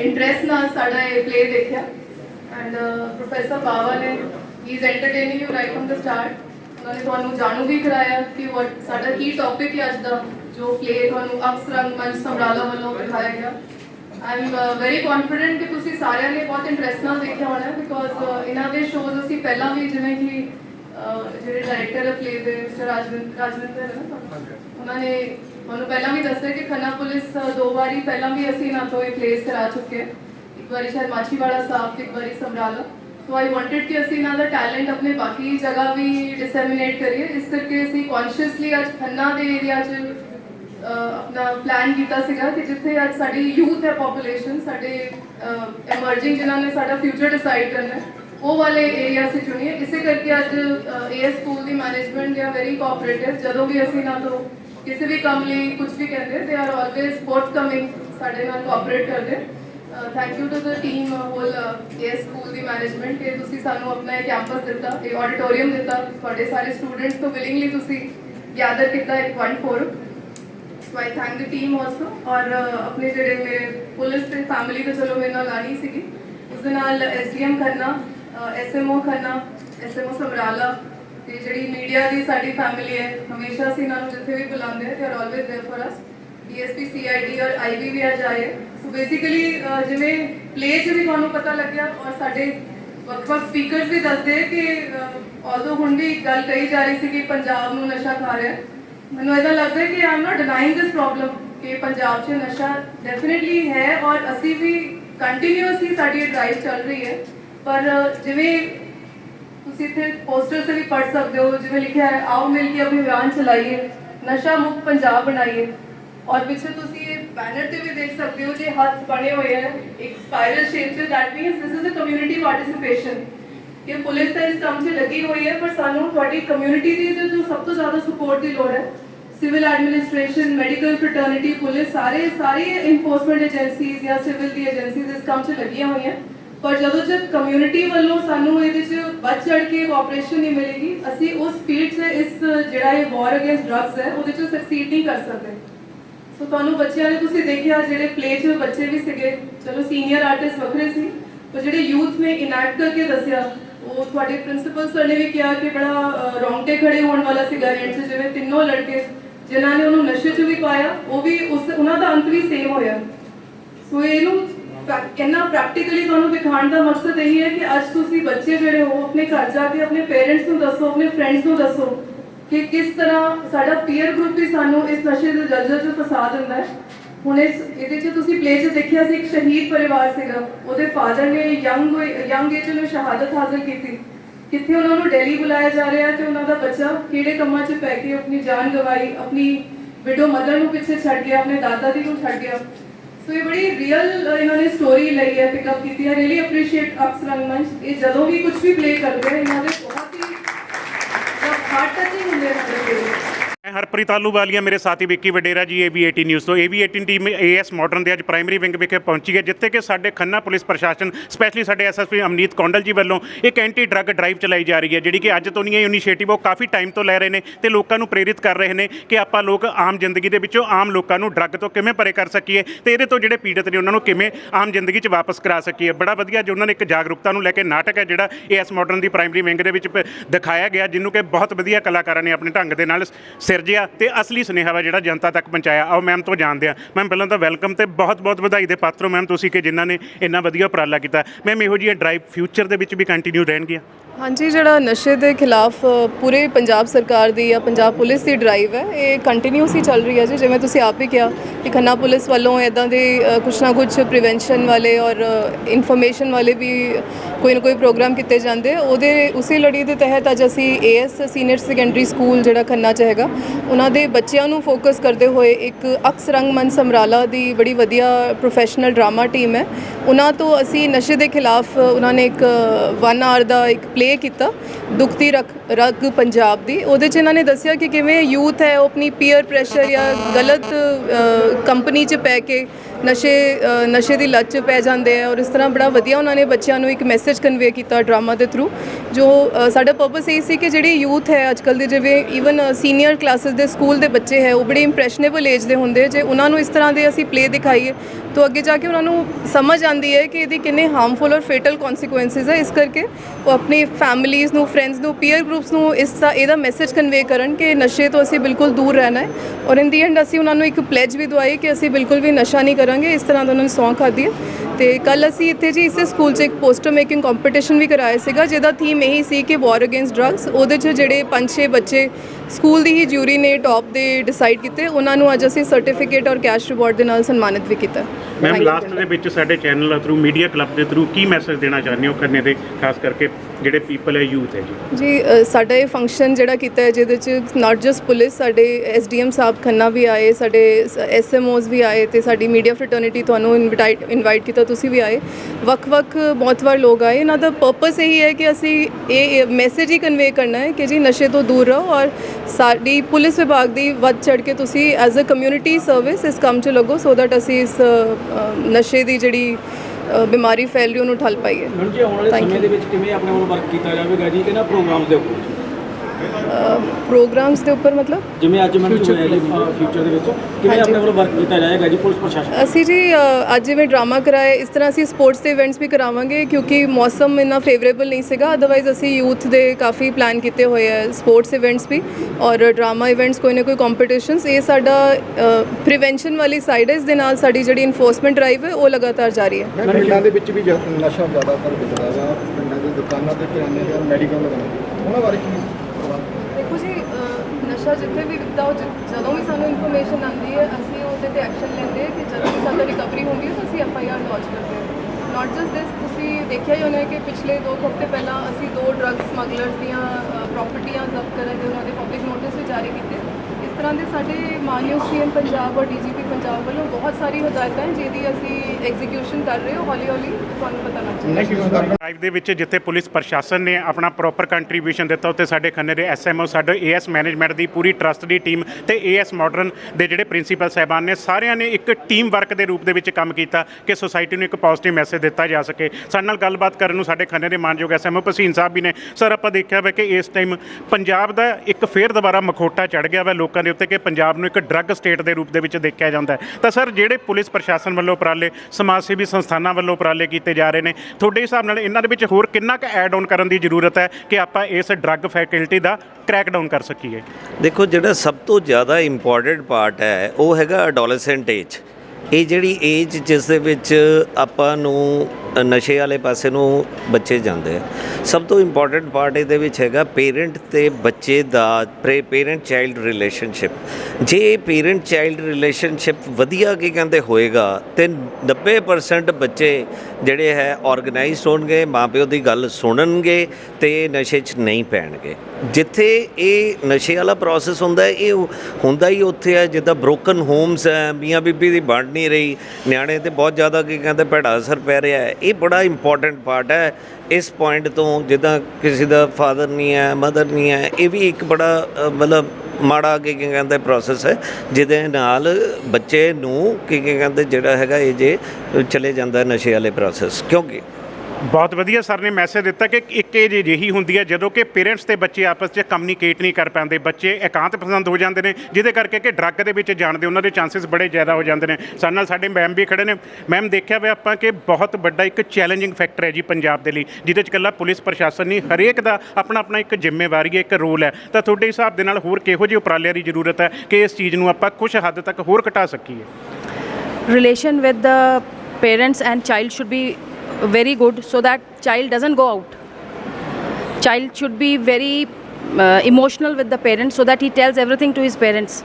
ਇੰਟਰਸਟ ਨਾਲ ਸਾਡਾ ਇਹ ਪਲੇ ਦੇਖਿਆ। ਐਂਡ ਪ੍ਰੋਫੈਸਰ ਬਾਵਾ ਨੇ he is entertaining you right from the start ਉਹਨਾਂ ਨੇ ਤੁਹਾਨੂੰ ਜਾਣੂ ਵੀ ਕਰਾਇਆ ਕਿ what ਸਾਡਾ ਕੀ ਟੌਪਿਕ ਹੈ ਅੱਜ ਦਾ, ਜੋ ਪਲੇ ਤੁਹਾਨੂੰ ਅਕਸਰੰਗ ਮੰਚ ਸਮਰਾਲਾ ਵੱਲੋਂ ਦਿਖਾਇਆ ਗਿਆ। ਆਈ ਐਮ ਵੈਰੀ ਕੌਨਫੀਡੈਂਟ ਕਿ ਤੁਸੀਂ ਸਾਰਿਆਂ ਨੇ ਬਹੁਤ ਇੰਟਰਸਟ ਨਾਲ ਦੇਖਿਆ ਹੋਣਾ ਬਿਕੋਜ਼ uh, ਇਹਨਾਂ ਦੇ ਸ਼ੋਜ਼ ਅਸੀਂ ਪਹਿਲਾਂ ਵੀ ਜਿਵੇਂ ਕਿ ਜਿਹੜੇ ਡਾਇਰੈਕਟਰ ਆ ਪਲੇ ਦੇ ਮਿਸਟਰ ਰਾਜਵਿੰਦਰ ਰਾਜਵਿੰਦਰ ਹੈ ਨਾ ਉਹਨਾਂ ਨੇ ਤੁਹਾਨੂੰ ਪਹਿਲਾਂ ਵੀ ਦੱਸਿਆ ਕਿ ਖੰਨਾ ਪੁਲਿਸ ਦੋ ਵਾਰੀ ਪਹਿਲਾਂ ਵੀ ਅਸੀਂ ਇਹਨਾਂ ਤੋਂ ਇਹ ਪਲੇਸ ਕਰਾ ਚੁੱਕੇ ਹਾਂ। ਇੱਕ ਵਾਰੀ ਸ਼ਾਇਦ ਮਾਛੀਵਾੜਾ ਸਾਹਿਬ ਤੇ ਇੱਕ ਵਾਰੀ ਸਮਰਾਲਾ। ਸੋ ਆਈ ਵਾਂਟਡ ਕਿ ਅਸੀਂ ਇਹਨਾਂ ਦਾ ਟੈਲੈਂਟ ਆਪਣੇ ਬਾਕੀ ਜਗ੍ਹਾ ਵੀ ਡਿਸੈਮੀਨੇਟ ਕਰੀਏ। ਇਸ ਕਰਕੇ ਅਸੀਂ ਕੌਨਸ਼ੀਅਸਲੀ ਅੱਜ ਖੰਨਾ ਦੇ ਏਰੀਆ 'ਚ ਆਪਣਾ ਪਲਾਨ ਕੀਤਾ ਸੀਗਾ ਕਿ ਜਿੱਥੇ ਅੱਜ ਸਾਡੀ ਯੂਥ ਹੈ ਪੋਪੂਲੇਸ਼ਨ ਸਾਡੇ ਐਮਰਜਿੰਗ ਜਿਨ੍ਹਾਂ ਨੇ ਸਾਡਾ ਫਿਊਚਰ ਡਿਸਾਈਡ ਕਰਨਾ ਹੈ, ਉਹ ਵਾਲੇ ਏਰੀਆ ਸੇ ਚੁਣੀਏ। ਇਸੇ ਕਰਕੇ ਅੱਜ ਏਐਸ ਸਕੂਲ ਦੀ ਮੈਨੇਜਮੈਂਟ ਦੇ ਵੈਰੀ ਕੋਆਪਰੇਟਿਵ ਜਦੋਂ ਵੀ ਅਸੀਂ ਨਾ ਤੋਂ ਕਿਸੇ ਵੀ ਕੰਮ ਲਈ ਕੁਝ ਵੀ ਕਹਿੰਦੇ ਦੇ ਆਰ ਆਲਵੇਸ ਫੋਰਥਕਮਿੰਗ ਸਾਡੇ ਨਾਲ ਕੋਆਪਰੇਟ ਕਰਦੇ thank you to the team whole AS school the management ਕਿ ਤੁਸੀਂ ਸਾਨੂੰ ਆਪਣਾ ਇਹ ਕੈਂਪਸ ਦਿੱਤਾ, ਇਹ ਆਡੀਟੋਰੀਅਮ ਦਿੱਤਾ। ਤੁਹਾਡੇ ਸਾਰੇ ਸਟੂਡੈਂਟਸ ਤੋਂ ਵਿਲਿੰਗਲੀ ਤੁਸੀਂ ਗੈਦਰ ਕੀਤਾ ਇੱਕ one forum it's thank the team also ਔਰ ਆਪਣੇ ਜਿਹੜੇ ਮੇਰੇ ਪੁਲਿਸ ਤੇ ਫੈਮਿਲੀ ਤਾਂ ਚਲੋ ਮੇਰੇ ਨਾਲ ਆਣੀ ਸੀਗੀ ਉਸ ਦੇ ਨਾਲ ਐਸਡੀਐਮ ਕਰਨਾ ਐਸਐਮਓ ਕਰਨਾ ਐਸਐਮਓ ਸਮਰਾਲਾ ਤੇ ਜਿਹੜੀ ਮੀਡੀਆ ਦੀ ਸਾਡੀ ਫੈਮਿਲੀ ਹੈ ਹਮੇਸ਼ਾ ਅਸੀਂ ਇਹਨਾਂ ਜਿੱਥੇ ਵੀ ਬੁਲਾਉਂਦੇ ਹਾਂ they are always there for us DSP CID ਔਰ ਆਈਬੀ ਵੀ ਆ ਜਾਏ ਸੋ ਬੇਸਿਕਲੀ ਜਿਵੇਂ ਪਲੇ 'ਚ ਵੀ ਤੁਹਾਨੂੰ ਪਤਾ ਲੱਗਿਆ ਔਰ ਸਾਡੇ ਵੱਖ-ਵੱਖ ਸਪੀਕਰਸ ਵੀ ਦੱਸਦੇ ਕਿ ਆਲਦੋ ਹੁਣ ਵੀ ਗੱਲ ਕਹੀ ਜਾ ਰਹੀ ਸੀ ਕਿ ਪੰਜਾਬ ਨੂੰ ਨਸ਼ਾ ਖਾ ਰਿਹਾ ਮੈਨੂੰ ਇਹਦਾ ਲੱਗਦਾ ਹੈ ਕਿ ਆਮ ਨਾਟ ਡਿਨਾਈਂਗ ਦਿਸ ਪ੍ਰੋਬਲਮ ਕਿ ਪੰਜਾਬ 'ਚ ਨਸ਼ਾ ਡੈਫੀਨਿਟਲੀ ਹੈ ਔਰ ਅਸੀਂ ਵੀ ਕੰਟੀਨਿਊਸਲੀ ਸਾਡੀ ਡਰਾਈਵ ਚੱਲ ਰਹੀ ਹੈ। ਪਰ ਜਿਵੇਂ ਤੁਸੀਂ ਇੱਥੇ ਪੋਸਟਰ ਤੇ ਵੀ ਪੜ ਸਕਦੇ ਹੋ, ਜਿਵੇਂ ਲਿਖਿਆ ਹੈ, ਆਓ ਮਿਲ ਕੇ ਅਭਿਆਨ ਚਲਾਈਏ, ਨਸ਼ਾ ਮੁਕਤ ਪੰਜਾਬ ਬਣਾਈਏ। ਔਰ ਪਿੱਛੇ ਤੁਸੀਂ ਇਹ ਬੈਨਰ ਤੇ ਵੀ ਦੇਖ ਸਕਦੇ ਹੋ, ਜੇ ਹੱਥ ਬਣੇ ਹੋਏ ਹੈ, ਇੱਕ ਸਪਾਈਰਲ ਸ਼ੇਪ ਚ that means this is a community participation ਕਿ ਪੁਲਿਸ ਤਾਂ ਇਸ ਕੰਮ 'ਚ ਲੱਗੀ ਹੋਈ ਹੈ, ਪਰ ਸਾਨੂੰ ਤੁਹਾਡੀ ਕਮਿਊਨਿਟੀ ਦੀ ਜੋ ਸਭ ਤੋਂ ਜ਼ਿਆਦਾ ਸਪੋਰਟ ਦੀ ਲੋੜ ਹੈ civil administration medical fraternity police ਸਾਰੇ ਸਾਰੀ ਇਨਫੋਰਸਮੈਂਟ ਏਜੰਸੀਜ਼ ਜਾਂ ਸਿਵਲ ਦੀ ਏਜੰਸੀਜ਼ ਇਸ ਕੰਮ 'ਚ ਲੱਗੀਆਂ ਹੋਈਆਂ। ਪਰ ਜਦੋਂ ਜਦ ਕਮਿਊਨਿਟੀ ਵੱਲੋਂ ਸਾਨੂੰ ਇਹਦੇ 'ਚ ਵੱਧ ਚੜ ਕੇ ਕੋਆਪਰੇਸ਼ਨ ਨਹੀਂ ਮਿਲੇਗੀ, ਅਸੀਂ ਉਸ ਸਪੀਡ 'ਚ ਇਸ ਜਿਹੜਾ ਇਹ ਵਾਰ ਅਗੇਂਸਟ ਡਰੱਗਸ ਹੈ, ਉਹਦੇ 'ਚ ਸਕਸੀਡ ਨਹੀਂ ਕਰ ਸਕਦੇ। ਸੋ ਤੁਹਾਨੂੰ ਬੱਚਿਆਂ ਨੇ ਤੁਸੀਂ ਦੇਖਿਆ, ਜਿਹੜੇ ਪਲੇ 'ਚ ਬੱਚੇ ਵੀ ਸੀਗੇ। ਚਲੋ ਸੀਨੀਅਰ ਆਰਟਿਸਟ ਵੱਖਰੇ ਸੀ, ਪਰ ਜਿਹੜੇ ਯੂਥ ਨੇ ਇਨੈਕਟ ਕਰਕੇ ਦੱਸਿਆ ਉਹ ਤੁਹਾਡੇ ਪ੍ਰਿੰਸੀਪਲ ਸਰ ਨੇ ਵੀ ਕਿਹਾ ਕਿ ਬੜਾ ਰੌਂਗਟੇ ਖੜੇ ਹੋਣ ਵਾਲਾ ਸੀਗਾ ਐਂਡ 'ਚ, ਜਿਵੇਂ ਤਿੰਨੋਂ ਲੜਕੇ ਜਿਨ੍ਹਾਂ ਨੇ ਉਹਨੂੰ ਨਸ਼ੇ 'ਚ ਵੀ ਪਾਇਆ, ਉਹ ਵੀ ਉਸ, ਉਹਨਾਂ ਦਾ ਅੰਤ ਵੀ ਸੇਮ ਹੋਇਆ। ਸੋ ਇਹਨੂੰ ਇੰਨਾ ਪ੍ਰੈਕਟੀਕਲੀ ਤੁਹਾਨੂੰ ਦਿਖਾਉਣ ਦਾ ਮਕਸਦ ਇਹ ਹੈ ਕਿ ਅੱਜ ਤੁਸੀਂ ਬੱਚੇ ਜਿਹੜੇ ਹੋ, ਆਪਣੇ ਘਰ ਜਾ ਕੇ ਆਪਣੇ ਪੇਰੈਂਟਸ ਨੂੰ ਦੱਸੋ, ਆਪਣੇ ਫਰੈਂਡਸ ਨੂੰ ਦੱਸੋ ਕਿ ਕਿਸ ਤਰ੍ਹਾਂ ਸਾਡਾ ਪੀਅਰ ਗਰੁੱਪ ਵੀ ਸਾਨੂੰ ਇਸ ਨਸ਼ੇ ਦੇ ਜਲਜਲ 'ਚ ਫਸਾ ਦਿੰਦਾ ਹੈ। ਹੁਣ ਇਸ ਇਹਦੇ 'ਚ ਤੁਸੀਂ ਪਲੇ 'ਚ ਦੇਖਿਆ ਸੀ ਇੱਕ ਸ਼ਹੀਦ ਪਰਿਵਾਰ ਸੀਗਾ, ਉਹਦੇ ਫਾਦਰ ਨੇ ਯੰਗ ਯੰਗ ਏਜ ਨੂੰ ਸ਼ਹਾਦਤ ਹਾਸਲ ਕੀਤੀ। ਕਿੱਥੇ ਉਹਨਾਂ ਨੂੰ ਦਿੱਲੀ ਬੁਲਾਇਆ ਜਾ ਰਿਹਾ ਤੇ ਉਹਨਾਂ ਦਾ ਬੱਚਾ ਕਿਹੜੇ ਕੰਮਾਂ 'ਚ ਪੈ ਕੇ ਆਪਣੀ ਜਾਨ ਗਵਾਈ, ਆਪਣੀ ਵਿਡੋ ਮਦਰ ਨੂੰ ਪਿੱਛੇ ਛੱਡ ਗਿਆ, ਆਪਣੇ ਦਾਦਾ ਜੀ ਨੂੰ ਛੱਡ ਗਿਆ। ਸੋ ਇਹ ਬੜੀ ਰੀਅਲ ਇਹਨਾਂ ਨੇ ਸਟੋਰੀ ਲਈ ਹੈ ਪਿਕਅਪ ਕੀਤੀ ਹੈ। ਰੀਲੀ ਅਪਰੀਸ਼ੀਏਟ ਅਕਸ ਰੰਗਮੰਚ ਇਹ ਜਦੋਂ ਵੀ ਕੁਝ ਵੀ ਪਲੇ ਕਰਦੇ ਆ, ਇਹਨਾਂ ਦੇ ਬਹੁਤ ਹੀ ਹਾਰਟ ਟੱਚਿੰਗ ਹੁੰਦੇ ਹਨ ਮੈਂ ਹਰਪ੍ਰੀਤ ਆਲੂਵਾਲੀਆ ਮੇਰੇ ਸਾਥੀ ਵਿੱਕੀ ਵਡੇਰਾ ਜੀ ਏਬੀ18 ਨਿਊਜ਼ ਤੋਂ। ਏਬੀ18 ਟੀਮ ਏਐਸ ਮਾਡਰਨ ਦੇ ਅੱਜ ਪ੍ਰਾਇਮਰੀ ਵਿੰਗ ਵਿਖੇ ਪਹੁੰਚੀ ਹੈ, ਜਿੱਥੇ ਕਿ ਸਾਡੇ ਖੰਨਾ ਪੁਲਿਸ ਪ੍ਰਸ਼ਾਸਨ ਸਪੈਸ਼ਲੀ ਸਾਡੇ ਐਸਐਸਪੀ ਅਮਨੀਤ ਕੌਂਡਲ ਜੀ ਵੱਲੋਂ ਇੱਕ ਐਂਟੀ ਡਰੱਗ ਡਰਾਈਵ ਚਲਾਈ ਜਾ ਰਹੀ ਹੈ, ਜਿਹੜੀ ਕਿ ਅੱਜ ਤੋਂ ਨਹੀਂ ਇਹ ਇਨੀਸ਼ੀਏਟਿਵ ਉਹ ਕਾਫੀ ਟਾਈਮ ਤੋਂ ਲੈ ਰਹੇ ਨੇ ਤੇ ਲੋਕਾਂ ਨੂੰ ਪ੍ਰੇਰਿਤ ਕਰ ਰਹੇ ਨੇ ਕਿ ਆਪਾਂ ਲੋਕ ਆਮ ਜ਼ਿੰਦਗੀ ਦੇ ਵਿੱਚੋਂ ਆਮ ਲੋਕਾਂ ਨੂੰ ਡਰੱਗ ਤੋਂ ਕਿਵੇਂ ਪਰੇ ਕਰ ਸਕੀਏ ਤੇ ਇਹਦੇ ਤੋਂ ਜਿਹੜੇ ਪੀੜਤ ਨੇ ਉਹਨਾਂ ਨੂੰ ਕਿਵੇਂ ਆਮ ਜ਼ਿੰਦਗੀ 'ਚ ਵਾਪਸ ਕਰਾ ਸਕੀਏ। ਬੜਾ ਵਧੀਆ ਜੋ ਉਹਨਾਂ ਨੇ ਇੱਕ ਜਾਗਰੂਕਤਾ ਨੂੰ ਲੈ ਕੇ ਨਾਟਕ ਹੈ, ਜਿਹੜਾ ਏਐਸ ਮਾਡਰਨ ਦੀ ਪ੍ਰਾਇਮਰੀ ਵਿੰਗ ਦੇ ਵਿੱਚ ਦਿਖਾਇਆ ਗਿਆ ਜਿਹਨੂੰ ਕਿ ਬਹੁਤ ਵਧੀਆ ਕਲਾਕਾਰਾਂ ਨੇ ਆਪਣੇ ਢੰਗ ਦੇ ਨਾਲ ਸਿਰ ਸਿਰਜਿਆ ਤੇ ਅਸਲੀ ਸੁਨੇਹਾ ਵਾ ਜਿਹੜਾ ਜਨਤਾ ਤੱਕ ਪਹੁੰਚਾਇਆ। ਆਓ ਮੈਮ ਤੋਂ ਜਾਣਦੇ ਆ ਮੈਮ ਪਹਿਲਾਂ ਤਾਂ ਵੈਲਕਮ ਤੇ ਬਹੁਤ ਬਹੁਤ ਵਧਾਈ ਦੇ ਪਾਤਰ ਹੋ ਮੈਮ ਤੁਸੀਂ ਕਿ ਜਿਨ੍ਹਾਂ ਨੇ ਇੰਨਾ ਵਧੀਆ ਉਪਰਾਲਾ ਕੀਤਾ। ਮੈਮ ਇਹੋ ਜਿਹੀਆਂ ਡਰਾਈਵ ਫਿਊਚਰ ਦੇ ਵਿੱਚ ਵੀ ਕੰਟੀਨਿਊ ਰਹਿਣਗੀਆਂ। ਹਾਂਜੀ, ਜਿਹੜਾ ਨਸ਼ੇ ਦੇ ਖਿਲਾਫ ਪੂਰੇ ਪੰਜਾਬ ਸਰਕਾਰ ਦੀ ਜਾਂ ਪੰਜਾਬ ਪੁਲਿਸ ਦੀ ਡਰਾਈਵ ਹੈ, ਇਹ ਕੰਟੀਨਿਊਸ ਹੀ ਚੱਲ ਰਹੀ ਹੈ ਜੀ। ਜਿਵੇਂ ਤੁਸੀਂ ਆਪ ਹੀ ਕਿਹਾ ਕਿ ਖੰਨਾ ਪੁਲਿਸ ਵੱਲੋਂ ਇਦਾਂ ਦੇ ਕੁਛ ਨਾ ਕੁਛ ਪ੍ਰੀਵੈਂਸ਼ਨ ਵਾਲੇ ਔਰ ਇਨਫੋਰਮੇਸ਼ਨ ਵਾਲੇ ਵੀ ਕੋਈ ਨਾ ਕੋਈ ਪ੍ਰੋਗਰਾਮ ਕੀਤੇ ਜਾਂਦੇ। ਉਹਦੇ, ਉਸੇ ਲੜੀ ਦੇ ਤਹਿਤ ਅੱਜ ਅਸੀਂ ਏਐਸ ਸੀਨੀਅਰ ਸੈਕੰਡਰੀ ਸਕੂਲ ਜਿਹੜਾ ਖੰਨਾ ਚ ਹੈਗਾ, ਉਹਨਾਂ ਦੇ ਬੱਚਿਆਂ ਨੂੰ ਫੋਕਸ ਕਰਦੇ ਹੋਏ ਇੱਕ ਅਕਸ ਰੰਗਮੰਚ ਸਮਰਾਲਾ ਦੀ ਬੜੀ ਵਧੀਆ ਪ੍ਰੋਫੈਸ਼ਨਲ ਡਰਾਮਾ ਟੀਮ ਹੈ। ਉਹਨਾਂ ਤੋਂ ਅਸੀਂ ਨਸ਼ੇ ਦੇ ਖਿਲਾਫ ਉਹਨਾਂ ਨੇ ਇੱਕ 1 ਆਰ ਦਾ ਇੱਕ ਪਲੇ ਕੀਤਾ। ਦੁਖਤੀ ਰਗ ਰਗ ਪੰਜਾਬ ਦੀ। ਉਹਦੇ 'ਚ ਇਹਨਾਂ ਨੇ ਦੱਸਿਆ ਕਿ ਕਿਵੇਂ ਯੂਥ ਹੈ, ਉਹ ਆਪਣੀ ਪੀਅਰ ਪ੍ਰੈਸ਼ਰ ਜਾਂ ਗਲਤ ਕੰਪਨੀ 'ਚ ਪੈ ਕੇ ਨਸ਼ੇ ਨਸ਼ੇ ਦੀ ਲੱਤ 'ਚ ਪੈ ਜਾਂਦੇ ਆ ਔਰ ਇਸ ਤਰ੍ਹਾਂ ਬੜਾ ਵਧੀਆ ਉਹਨਾਂ ਨੇ ਬੱਚਿਆਂ ਨੂੰ ਇੱਕ ਮੈਸੇਜ ਕਨਵੇ ਕੀਤਾ ਡਰਾਮਾ ਦੇ ਥਰੂ ਜੋ ਸਾਡਾ ਪਰਪਸ ਇਹ ਸੀ ਕਿ ਜਿਹੜੀ ਯੂਥ ਹੈ ਅੱਜਕੱਲ ਦੇ, ਜਿਵੇਂ ਈਵਨ ਸੀਨੀਅਰ ਕਲਾਸਿਸ ਦੇ ਸਕੂਲ ਦੇ ਬੱਚੇ ਹੈ, ਉਹ ਬੜੇ ਇੰਪ੍ਰੈਸ਼ਨੇਬਲ ਏਜ ਦੇ ਹੁੰਦੇ ਜੇ ਉਹਨਾਂ ਨੂੰ ਇਸ ਤਰ੍ਹਾਂ ਦੇ ਅਸੀਂ ਪਲੇ ਦਿਖਾਈਏ, ਤਾਂ ਅੱਗੇ ਜਾ ਕੇ ਉਹਨਾਂ ਨੂੰ ਸਮਝ ਆਂਦੀ ਹੈ ਕਿ ਇਹਦੀ ਕਿੰਨੇ ਹਾਰਮਫੁਲ ਔਰ ਫੇਟਲ ਕਨਸੀਕੁਐਂਸਿਸ ਹੈ ਇਸ ਕਰਕੇ ਉਹ ਆਪਣੀ ਫੈਮਿਲੀਜ਼ ਨੂੰ ਫਰੈਂਡਸ ਨੂੰ ਪੀਅਰ ਗਰੁੱਪਸ ਨੂੰ ਇਸ ਦਾ ਇਹਦਾ ਮੈਸੇਜ ਕਨਵੇ ਕਰਨ ਕਿ ਨਸ਼ੇ ਤੋਂ ਅਸੀਂ ਬਿਲਕੁਲ ਦੂਰ ਰਹਿਣਾ ਹੈ ਔਰ ਇਨ ਦੀ ਐਂਡ ਅਸੀਂ ਉਹਨਾਂ ਨੂੰ ਇੱਕ ਪਲੇਜ ਵੀ ਦਵਾਈ ਕਿ ਅਸੀਂ ਬਿਲਕੁਲ ਵੀ ਨਸ਼ਾ ਨਹੀਂ ਕਰਾਂਗੇ ਇਸ ਤਰ੍ਹਾਂ ਦਾ ਉਹਨਾਂ ਨੇ ਸੌਂ ਖਾਦੀ ਹੈ। ਤੇ ਕੱਲ ਅਸੀਂ ਇੱਥੇ ਜੀ ਇਸੇ ਸਕੂਲ 'ਚ ਇੱਕ ਪੋਸਟਰ ਮੇਕਿੰਗ ਕੰਪੀਟੀਸ਼ਨ ਵੀ ਕਰਾਇਆ ਸੀਗਾ ਜਿਹਦਾ ਥੀਮ ਇਹੀ ਸੀ ਕਿ ਵਾਰ ਅਗੇਂਸਟ ਡਰੱਗਸ ਉਹਦੇ 'ਚ ਜਿਹੜੇ ਪੰਜ ਛੇ ਬੱਚੇ ਸਕੂਲ ਦੀ ਹੀ ਜਿਊਰੀ ਨੇ ਟੌਪ ਦੇ ਡਿਸਾਈਡ ਕੀਤੇ। ਉਹਨਾਂ ਨੂੰ ਅੱਜ ਅਸੀਂ ਸਰਟੀਫਿਕੇਟ ਔਰ ਕੈਸ਼ ਰਿਵਾਰਡ ਦੇ ਨਾਲ ਸਨਮਾਨਿਤ ਵੀ ਕੀਤਾ। ਮੈਮ. ਲਾਸਟ ਦੇ ਵਿੱਚ ਸਾਡੇ ਚੈਨਲ ਥਰੂ ਮੀਡੀਆ ਕਲੱਬ ਦੇ ਥਰੂ ਕੀ ਮੈਸੇਜ ਦੇਣਾ ਚਾਹੁੰਦੇ ਹੋ ਖੰਨੇ ਦੇ ਖਾਸ ਕਰਕੇ ਜਿਹੜੇ ਪੀਪਲ ਹੈ ਯੂਥ ਹੈ ਜੀ। ਜੀ ਅ, ਸਾਡਾ ਇਹ ਫੰਕਸ਼ਨ ਜਿਹੜਾ ਕੀਤਾ ਹੈ ਜਿਹਦੇ ਚ ਨਾਟ ਜਸਟ ਪੁਲਿਸ ਸਾਡੇ ਐਸਡੀਐਮ ਸਾਹਿਬ ਖੰਨਾ ਵੀ ਆਏ ਸਾਡੇ ਐਸਐਮਓਜ਼ ਵੀ ਆਏ ਤੇ ਸਾਡੀ ਮੀਡੀਆ ਫਰਟਰਨਿਟੀ ਤੁਹਾਨੂੰ ਇਨਵਾਈਟ ਇਨਵਾਈਟ ਕੀਤਾ ਤੁਸੀਂ ਵੀ ਆਏ। ਵੱਖ-ਵੱਖ ਬਹੁਤ ਵਾਰ ਲੋਕ ਆਏ। ਇਹਨਾਂ ਦਾ ਪਰਪਸ ਇਹੀ ਹੈ ਕਿ ਅਸੀਂ ਇਹ ਮੈਸੇਜ ਹੀ ਕਨਵੇ ਕਰਨਾ ਹੈ ਕਿ ਜੀ ਨਸ਼ੇ ਤੋਂ ਦੂਰ ਰਹੋ ਔਰ ਸਾਡੀ ਪੁਲਿਸ ਵਿਭਾਗ ਦੀ ਵੱਧ ਚੜ ਕੇ ਤੁਸੀਂ ਐਜ਼ ਅ ਕਮਿਊਨਿਟੀ ਸਰਵਿਸ ਇਸ ਕੰਮ 'ਚ ਲੱਗੋ ਸੋ ਦੈਟ ਅਸੀਂ ਇਸ ਅ, ਨਸ਼ੇ ਦੀ ਜਿਹੜੀ ਬਿਮਾਰੀ ਫੈਲ ਰਹੀ ਉਹਨੂੰ ਠੱਲ ਪਾਈਏ ਮੈਡਮ ਜੀ ਆਉਣ ਵਾਲੇ ਸਮੇਂ. ਦੇ ਵਿੱਚ ਕਿਵੇਂ ਆਪਣੇ ਵੱਲੋਂ ਵਰਕ ਕੀਤਾ ਜਾਵੇਗਾ ਜੀ? ਇਹਨਾਂ ਪ੍ਰੋਗਰਾਮਸ ਦੇ ਉੱਪਰ? ਪ੍ਰੋਗਰਾਮਸ ਦੇ ਉੱਪਰ ਮਤਲਬ? ਜਿਵੇਂ ਅੱਜ ਮੈਡਮ ਹੋਇਆ ਜੀ ਫਿਊਚਰ ਦੇ ਵਿੱਚ। ਕਿਵੇਂ। ਆਪਣੇ ਵੱਲੋਂ ਵਰਕ ਕੀਤਾ ਜਾਏਗਾ ਜੀ ਪੁਲਿਸ ਪ੍ਰਸ਼ਾਸਨ ਅਸੀਂ ਜੀ ਅੱਜ ਜਿਵੇਂ ਡਰਾਮਾ ਕਰਾਇਆ ਇਸ ਤਰ੍ਹਾਂ ਅਸੀਂ ਸਪੋਰਟਸ ਦੇ ਇਵੈਂਟਸ ਵੀ ਕਰਾਵਾਂਗੇ ਕਿਉਂਕਿ ਮੌਸਮ ਇੰਨਾ ਫੇਵਰੇਬਲ ਨਹੀਂ ਸੀਗਾ। ਅਦਰਵਾਈਜ਼ ਅਸੀਂ ਯੂਥ ਦੇ ਕਾਫੀ ਪਲਾਨ ਕੀਤੇ ਹੋਏ ਆ ਸਪੋਰਟਸ ਇਵੈਂਟਸ ਵੀ ਔਰ ਡਰਾਮਾ ਇਵੈਂਟਸ ਕੋਈ ਨਾ ਕੋਈ ਕੰਪੀਟੀਸ਼ਨਸ ਇਹ ਸਾਡਾ ਪ੍ਰੀਵੈਂਸ਼ਨ ਵਾਲੀ ਸਾਈਡ ਹੈ ਇਸ ਦੇ ਨਾਲ ਸਾਡੀ ਜਿਹੜੀ ਇਨਫੋਰਸਮੈਂਟ ਡਰਾਈਵ ਹੈ ਉਹ ਲਗਾਤਾਰ ਜਾਰੀ ਹੈ। ਪਿੰਡਾਂ ਦੇ ਵਿੱਚ ਵੀ ਨਸ਼ਾ ਜ਼ਿਆਦਾਤਰ ਵਿਕਦਾ ਵਾ ਪਿੰਡਾਂ ਦੀ ਦੁਕਾਨਾਂ ਤੇ ਕਰਿਆਨੇ ਦੀਆਂ ਮੈਡੀਕਲ ਦੁਕਾਨਾਂ ਉਹਨਾਂ ਬਾਰੇ ਕੀ ਅ, ਜਿੱਥੇ ਵੀ ਵਿਕਦਾ ਉਹ ਜ- ਜਦੋਂ ਵੀ ਸਾਨੂੰ ਇਨਫੋਰਮੇਸ਼ਨ ਆਉਂਦੀ ਹੈ ਅਸੀਂ ਉਹਦੇ ਤੇ ਐਕਸ਼ਨ ਲੈਂਦੇ ਹਾਂ ਕਿ ਜਦੋਂ ਵੀ ਸਾਡਾ ਰਿਕਵਰੀ ਹੁੰਦੀ ਹੈ ਤਾਂ ਅਸੀਂ ਐਫ ਆਈ ਆਰ ਲੌਂਚ ਕਰਦੇ ਹਾਂ। ਨਾਟ ਜਸਟ ਦਿਸ ਤੁਸੀਂ ਦੇਖਿਆ ਹੀ ਹੋਣਾ ਕਿ ਪਿਛਲੇ 2 ਹਫ਼ਤੇ ਪਹਿਲਾਂ ਅਸੀਂ ਦੋ ਡਰੱਗ ਸਮਗਲਰਸ ਦੀਆਂ ਪ੍ਰਾਪਰਟੀਆਂ ਜ਼ਬਤ ਕਰਨ ਦੇ ਉਹਨਾਂ ਦੇ ਪਬਲਿਕ ਨੋਟਿਸ ਵੀ ਜਾਰੀ ਕੀਤੇ। ਇਸ ਤਰ੍ਹਾਂ ਦੇ ਸਾਡੇ ਮਾਨਯੋਗ ਸੀਐਮ ਪੰਜਾਬ ਔਰ ਡੀਜੀਪੀ ਪੰਜਾਬ ਵੱਲੋਂ ਬਹੁਤ ਸਾਰੀ ਹਦਾਇਤਾਂ ਹੈ ਜਿਹਦੀ ਅਸੀਂ ਐਗਜ਼ੀਕਿਊਸ਼ਨ ਕਰ ਰਹੇ ਹਾਂ ਹੌਲੀ ਹੌਲੀ ਤੁਹਾਨੂੰ ਪਤਾ ਲੱਗ ਜਾਏਗਾ। ਲਾਈਵ ਦੇ ਵਿੱਚ ਜਿੱਥੇ ਪੁਲਿਸ ਪ੍ਰਸ਼ਾਸਨ ਨੇ ਆਪਣਾ ਪ੍ਰੋਪਰ ਕੰਟਰੀਬਿਊਸ਼ਨ ਦਿੱਤਾ ਉੱਤੇ ਸਾਡੇ ਖੰਨੇ ਦੇ ਐਸਐਮਓ ਸਾਡੇ ਏਐਸ ਮੈਨੇਜਮੈਂਟ ਦੀ ਪੂਰੀ ਟਰਸਟ ਦੀ ਟੀਮ ਤੇ ਏਐਸ ਮਾਡਰਨ ਦੇ ਜਿਹੜੇ ਪ੍ਰਿੰਸੀਪਲ ਸਾਹਿਬਾਨ ਨੇ ਸਾਰਿਆਂ ਨੇ ਇੱਕ ਟੀਮ ਵਰਕ ਦੇ ਰੂਪ ਦੇ ਵਿੱਚ ਕੰਮ ਕੀਤਾ ਕਿ ਸੁਸਾਇਟੀ ਨੂੰ ਇੱਕ ਪੋਜ਼ਿਟਿਵ ਮੈਸੇਜ ਦਿੱਤਾ ਜਾ ਸਕੇ। ਸਾਡੇ ਨਾਲ ਗੱਲਬਾਤ ਕਰਨ ਨੂੰ ਸਾਡੇ ਖੰਨੇ ਦੇ ਮਾਨਯੋਗ ਐਸਐਮਓ ਭਸੀਨ ਸਾਹਿਬ ਵੀ ਨੇ। ਸਰ ਆਪਾਂ ਦੇਖਿਆ ਵਾ ਕਿ ਇਸ ਟਾਈਮ ਪੰਜਾਬ ਦਾ ਇੱਕ ਫੇਰ ਦੁਬਾਰਾ ਮਖੋਟਾ ਚੜ ਗਿਆ ਵਾ ਲੋਕਾਂ ਦੇ ਉੱਤੇ ਕਿ ਪੰਜਾਬ ਨੂੰ ਇੱਕ ਡਰੱਗ ਸਟੇਟ ਦੇ ਰੂਪ ਦੇ ਵਿੱਚ ਦੇਖਿਆ ਜਾਂਦਾ ਜਾਂਦਾ ਹੈ। ਤਾਂ ਸਰ ਜਿਹੜੇ ਪੁਲਿਸ ਪ੍ਰਸ਼ਾਸਨ ਵੱਲੋਂ ਉਪਰਾਲੇ, ਸਮਾਜ ਸੇਵੀ ਸੰਸਥਾਨਾਂ ਵੱਲੋਂ ਉਪਰਾਲੇ ਕੀਤੇ ਜਾ ਰਹੇ ਨੇ, ਤੁਹਾਡੇ ਹਿਸਾਬ ਨਾਲ ਇਹਨਾਂ ਦੇ ਵਿੱਚ ਹੋਰ ਕਿੰਨਾ ਕੁ ਐਡ ਆਨ ਕਰਨ ਦੀ ਜ਼ਰੂਰਤ ਹੈ ਕਿ ਆਪਾਂ ਇਸ ਡਰੱਗ ਫੈਕਲਟੀ ਦਾ ਕ੍ਰੈਕ ਡਾਊਨ ਕਰ ਸਕੀਏ? ਦੇਖੋ, ਜਿਹੜਾ ਸਭ ਤੋਂ ਜ਼ਿਆਦਾ ਇੰਪੋਰਟੈਂਟ ਪਾਰਟ ਹੈ, ਉਹ ਹੈਗਾ ਅਡੋਲੈਸੈਂਟ ਏਜ ਇਹ ਜਿਹੜੀ ਏਜ ਜਿਸ ਦੇ ਵਿੱਚ ਆਪਾਂ ਨੂੰ ਨਸ਼ੇ ਵਾਲੇ ਪਾਸੇ ਨੂੰ ਬੱਚੇ ਜਾਂਦੇ ਆ। ਸਭ ਤੋਂ ਇੰਪੋਰਟੈਂਟ ਪਾਰਟ ਇਹਦੇ ਵਿੱਚ ਹੈਗਾ ਪੇਰੈਂਟ ਤੇ ਬੱਚੇ ਦਾ ਪੇਰੈਂਟ ਚਾਈਲਡ ਰਿਲੇਸ਼ਨਸ਼ਿਪ ਜੇ ਪੇਰੈਂਟ ਚਾਈਲਡ ਰਿਲੇਸ਼ਨਸ਼ਿਪ ਵਧੀਆ ਕੀ ਕਹਿੰਦੇ ਹੋਏਗਾ, ਤੇ 90% ਬੱਚੇ ਜਿਹੜੇ ਹੈ ਆਰਗੇਨਾਈਜ਼ਡ ਹੋਣਗੇ, ਮਾਪਿਓ ਦੀ ਗੱਲ ਸੁਣਨਗੇ ਤੇ ਨਸ਼ੇ 'ਚ ਨਹੀਂ ਪੈਣਗੇ। ਜਿੱਥੇ ਇਹ ਨਸ਼ੇ ਵਾਲਾ ਪ੍ਰੋਸੈਸ ਹੁੰਦਾ, ਇਹ ਹੁੰਦਾ ਹੀ ਉੱਥੇ ਹੈ ਜਿੱਦਾਂ ਬ੍ਰੋਕਨ ਹੋਮਸ ਹੈ ਮੀਆਂ ਬੀਬੀ ਦੀ ਬਣ ਨਹੀਂ ਰਹੀ। ਨਿਆਣੇ ਤੇ ਬਹੁਤ ਜ਼ਿਆਦਾ ਕੀ ਕਹਿੰਦੇ ਭੈੜਾ ਅਸਰ ਪੈ ਰਿਹਾ ਹੈ। ਇਹ ਬੜਾ ਇੰਪੋਰਟੈਂਟ ਪਾਰਟ ਹੈ। ਇਸ ਪੁਆਇੰਟ ਤੋਂ ਜਿੱਦਾਂ ਕਿਸੇ ਦਾ ਫਾਦਰ ਨਹੀਂ ਹੈ ਮਦਰ ਨਹੀਂ ਹੈ, ਇਹ ਵੀ ਇੱਕ ਬੜਾ ਮਤਲਬ ਮਾੜਾ ਕੀ ਕੀ ਕਹਿੰਦੇ ਪ੍ਰੋਸੈਸ ਹੈ। ਜਿਹਦੇ ਨਾਲ ਬੱਚੇ ਨੂੰ ਕੀ ਕੀ ਕਹਿੰਦੇ ਜਿਹੜਾ ਹੈਗਾ ਇਹ ਜੇ ਚਲੇ ਜਾਂਦਾ ਨਸ਼ੇ ਵਾਲੇ ਪ੍ਰੋਸੈਸ ਕਿਉਂਕਿ ਬਹੁਤ ਵਧੀਆ ਸਰ ਨੇ ਮੈਸੇਜ ਦਿੱਤਾ ਕਿ ਇੱਕ ਏਜ ਅਜਿਹੀ ਹੁੰਦੀ ਹੈ ਜਦੋਂ ਕਿ ਪੇਰੈਂਟਸ ਤੇ ਬੱਚੇ ਆਪਸ 'ਚ ਕਮਿਊਨੀਕੇਟ ਨਹੀਂ ਕਰ ਪਾਉਂਦੇ, ਬੱਚੇ ਇਕਾਂਤ ਪਸੰਦ ਹੋ ਜਾਂਦੇ ਨੇ, ਜਿਹਦੇ ਕਰਕੇ ਕਿ ਡਰੱਗ ਦੇ ਵਿੱਚ ਜਾਣ ਦੇ ਉਹਨਾਂ ਦੇ ਚਾਂਸਸ ਬੜੇ ਜ਼ਿਆਦਾ ਹੋ ਜਾਂਦੇ ਨੇ। ਸਾਡੇ ਨਾਲ ਸਾਡੇ ਮੈਮ ਵੀ ਖੜੇ ਨੇ। ਮੈਮ ਦੇਖਿਆ ਹੋਇਆ ਆਪਾਂ ਕਿ ਬਹੁਤ ਵੱਡਾ ਇੱਕ ਚੈਲੰਜਿੰਗ ਫੈਕਟਰ ਹੈ ਜੀ ਪੰਜਾਬ ਦੇ ਲਈ, ਜਿਹਦੇ 'ਚ ਇਕੱਲਾ ਪੁਲਿਸ ਪ੍ਰਸ਼ਾਸਨ ਨਹੀਂ, ਹਰੇਕ ਦਾ ਆਪਣਾ ਆਪਣਾ ਇੱਕ ਜ਼ਿੰਮੇਵਾਰੀ ਹੈ, ਇੱਕ ਰੋਲ ਹੈ। ਤਾਂ ਤੁਹਾਡੇ ਹਿਸਾਬ ਦੇ ਨਾਲ ਹੋਰ ਕਿਹੋ ਜਿਹੇ ਉਪਰਾਲਿਆਂ ਦੀ ਜ਼ਰੂਰਤ ਹੈ ਕਿ ਇਸ ਚੀਜ਼ ਨੂੰ ਆਪਾਂ ਕੁਝ ਹੱਦ ਤੱਕ ਹੋਰ ਘਟਾ ਸਕੀਏ? Relation with the parents and child should be very good so that child doesn't go out. Child should be very uh, emotional with the parents so that he tells everything to his parents.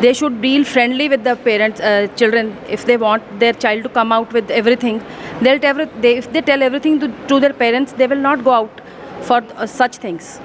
They should deal friendly with the parents uh, children. If they want their child to come out with everything they'll tell they, if they tell everything to, to their parents they will not go out for uh, such things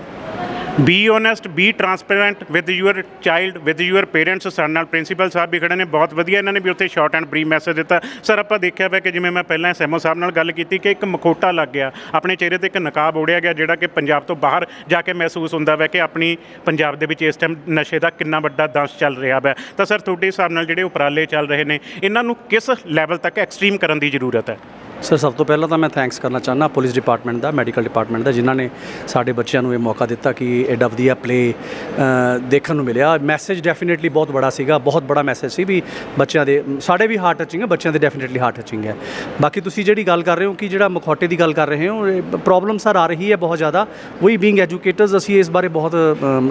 be honest be transparent with your child with your parents ਸਾਡੇ ਨਾਲ principal ਸਾਹਿਬ ਵੀ ਖੜੇ ਨੇ, ਬਹੁਤ ਵਧੀਆ ਇਹਨਾਂ ਨੇ ਵੀ ਉੱਥੇ ਸ਼ਾਰਟ ਐਂਡ ਬਰੀਫ ਮੈਸੇਜ ਦਿੱਤਾ। ਸਰ ਆਪਾਂ ਦੇਖਿਆ ਵਾ ਕਿ ਜਿਵੇਂ ਮੈਂ ਪਹਿਲਾਂ ਸੈਮੋ ਸਾਹਿਬ ਨਾਲ ਗੱਲ ਕੀਤੀ ਕਿ ਇੱਕ ਮਖੋਟਾ ਲੱਗ ਗਿਆ। ਆਪਣੇ ਚਿਹਰੇ ਤੇ ਇੱਕ ਨਕਾਬ ਉੜਿਆ ਗਿਆ, ਜਿਹੜਾ ਕਿ ਪੰਜਾਬ ਤੋਂ ਬਾਹਰ ਜਾ ਕੇ ਮਹਿਸੂਸ ਹੁੰਦਾ ਵਾ ਕਿ ਆਪਣੀ ਪੰਜਾਬ ਦੇ ਵਿੱਚ ਇਸ ਟਾਈਮ ਨਸ਼ੇ ਦਾ ਕਿੰਨਾ ਵੱਡਾ ਦੰਸ਼ ਚੱਲ ਰਿਹਾ ਵਾ ਤਾਂ ਸਰ ਤੁਹਾਡੇ ਹਿਸਾਬ ਨਾਲ ਜਿਹੜੇ ਉਪਰਾਲੇ ਚੱਲ ਰਹੇ ਨੇ, ਇਹਨਾਂ ਨੂੰ ਕਿਸ ਲੈਵਲ ਤੱਕ ਐਕਸਟ੍ਰੀਮ ਕਰਨ ਦੀ ਜ਼ਰੂਰਤ ਹੈ? ਸਰ ਸਭ ਤੋਂ ਪਹਿਲਾਂ ਤਾਂ ਮੈਂ ਥੈਂਕਸ ਕਰਨਾ ਚਾਹੁੰਦਾ ਪੁਲਿਸ ਡਿਪਾਰਟਮੈਂਟ ਦਾ ਮੈਡੀਕਲ ਡਿਪਾਰਟਮੈਂਟ ਦਾ, ਜਿਨ੍ਹਾਂ ਨੇ ਸਾਡੇ ਬੱਚਿਆਂ ਨੂੰ ਇਹ ਮੌਕਾ ਦਿੱਤਾ ਕਿ ਐਡਾ ਵਧੀਆ ਪਲੇ ਦੇਖਣ ਨੂੰ ਮਿਲਿਆ। ਮੈਸੇਜ ਡੈਫੀਨਿਟਲੀ ਬਹੁਤ ਬੜਾ ਸੀਗਾ, ਬਹੁਤ ਬੜਾ ਮੈਸੇਜ ਸੀ ਵੀ ਬੱਚਿਆਂ ਦੇ, ਸਾਡੇ ਵੀ ਹਾਰਟ ਟੱਚਿੰਗ ਹੈ ਬੱਚਿਆਂ ਦੇ ਡੈਫੀਨਿਟਲੀ ਹਾਰਟ ਟੱਚਿੰਗ ਹੈ ਬਾਕੀ ਤੁਸੀਂ ਜਿਹੜੀ ਗੱਲ ਕਰ ਰਹੇ ਹੋ ਕਿ ਜਿਹੜਾ ਮਖੌਟੇ ਦੀ ਗੱਲ ਕਰ ਰਹੇ ਹੋ ਪ੍ਰੋਬਲਮ ਸਰ ਆ ਰਹੀ ਹੈ ਬਹੁਤ ਜ਼ਿਆਦਾ। ਵੀ ਬੀਇੰਗ ਐਜੂਕੇਟਰਸ ਅਸੀਂ ਇਸ ਬਾਰੇ ਬਹੁਤ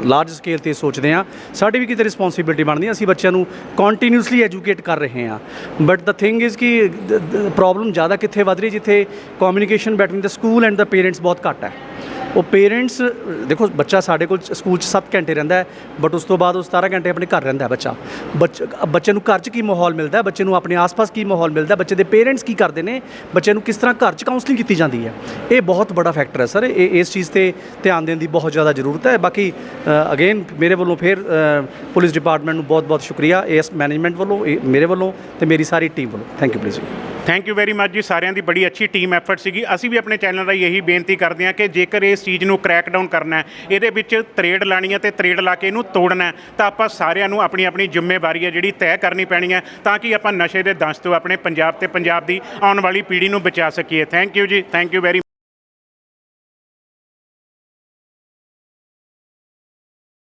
ਲਾਰਜ ਸਕੇਲ ਤੇ ਸੋਚਦੇ ਹਾਂ। ਸਾਡੀ ਵੀ ਕਿਤੇ ਰਿਸਪੌਂਸਿਬਿਲਟੀ ਬਣਦੀ ਹੈ ਅਸੀਂ ਬੱਚਿਆਂ ਨੂੰ ਕੰਟੀਨਿਊਸਲੀ ਐਜੂਕੇਟ ਕਰ ਰਹੇ ਹਾਂ। ਬਟ ਦ ਥਿੰਗ ਇਜ਼ ਕਿ ਪ੍ਰੋਬਲਮ ਜ਼ਿਆਦਾ ਕਿੱਥੇ ਵੱਧ ਰਹੀ ਜਿੱਥੇ communication between the school and the parents ਬਹੁਤ ਘੱਟ ਹੈ। ਉਹ ਪੇਰੈਂਟਸ ਦੇਖੋ, ਬੱਚਾ ਸਾਡੇ ਕੋਲ ਸਕੂਲ 'ਚ 7 ਘੰਟੇ ਰਹਿੰਦਾ ਹੈ ਬਟ ਉਸ ਤੋਂ ਬਾਅਦ ਉਹ 17 ਘੰਟੇ ਆਪਣੇ ਘਰ ਰਹਿੰਦਾ ਹੈ ਬੱਚਾ। ਬੱਚ- ਬੱਚੇ ਨੂੰ ਘਰ 'ਚ ਕੀ ਮਾਹੌਲ ਮਿਲਦਾ ਹੈ? ਬੱਚੇ ਨੂੰ ਆਪਣੇ ਆਸ-ਪਾਸ ਕੀ ਮਾਹੌਲ ਮਿਲਦਾ ਹੈ? ਬੱਚੇ ਦੇ ਪੇਰੈਂਟਸ ਕੀ ਕਰਦੇ ਨੇ? ਬੱਚੇ ਨੂੰ ਕਿਸ ਤਰ੍ਹਾਂ ਘਰ 'ਚ ਕਾਉਂਸਲਿੰਗ ਕੀਤੀ ਜਾਂਦੀ ਹੈ? ਇਹ ਬਹੁਤ ਬੜਾ ਫੈਕਟਰ ਹੈ ਸਰ ਇਹ, ਇਸ ਚੀਜ਼ ਤੇ ਧਿਆਨ ਦੇਣ ਦੀ ਬਹੁਤ ਜ਼ਿਆਦਾ ਜ਼ਰੂਰਤ ਹੈ। ਬਾਕੀ ਅਗੇਨ ਮੇਰੇ ਵੱਲੋਂ ਫਿਰ ਪੁਲਿਸ ਡਿਪਾਰਟਮੈਂਟ ਨੂੰ ਬਹੁਤ-ਬਹੁਤ ਸ਼ੁਕਰੀਆ, ਇਸ ਮੈਨੇਜਮੈਂਟ ਵੱਲੋਂ, ਇਹ ਮੇਰੇ ਵੱਲੋਂ ਤੇ ਮੇਰੀ ਸਾਰੀ ਟੀਮ ਵੱਲੋਂ। Thank you please thank you very much ਜੀ, ਸਾਰਿਆਂ ਦੀ ਬੜੀ ਅੱਛੀ ਟੀਮ ਐਫਰਟ ਸੀਗੀ। ਅਸੀਂ ਵੀ ਆਪਣੇ ਚੈਨਲ ਰਾਹੀਂ ਇਹੀ ਬੇਨਤੀ ਕਰਦੇ ਹਾਂ ਕਿ ਜੇਕਰ ਇਸ ਇਸ ਚੀਜ਼ ਨੂੰ ਕ੍ਰੈਕ ਡਾਊਨ ਕਰਨਾ ਹੈ। ਇਹਦੇ ਵਿੱਚ ਤਰੇੜ ਲਾਣੀ ਹੈ ਤੇ ਤਰੇੜ ਲਾ ਕੇ ਇਹਨੂੰ ਤੋੜਨਾ ਹੈ। ਤਾਂ ਆਪਾਂ ਸਾਰਿਆਂ ਨੂੰ ਆਪਣੀ ਆਪਣੀ ਜ਼ਿੰਮੇਵਾਰੀ ਹੈ ਜਿਹੜੀ ਤੈਅ ਕਰਨੀ ਪੈਣੀ ਹੈ ਤਾਂ ਕਿ ਆਪਾਂ ਨਸ਼ੇ ਦੇ ਦੰਸ਼ ਤੋਂ ਆਪਣੇ ਪੰਜਾਬ ਤੇ ਪੰਜਾਬ ਦੀ ਆਉਣ ਵਾਲੀ ਪੀੜ੍ਹੀ ਨੂੰ ਬਚਾ ਸਕੀਏ। ਥੈਂਕ ਯੂ ਜੀ ਥੈਂਕ ਯੂ ਵੈਰੀ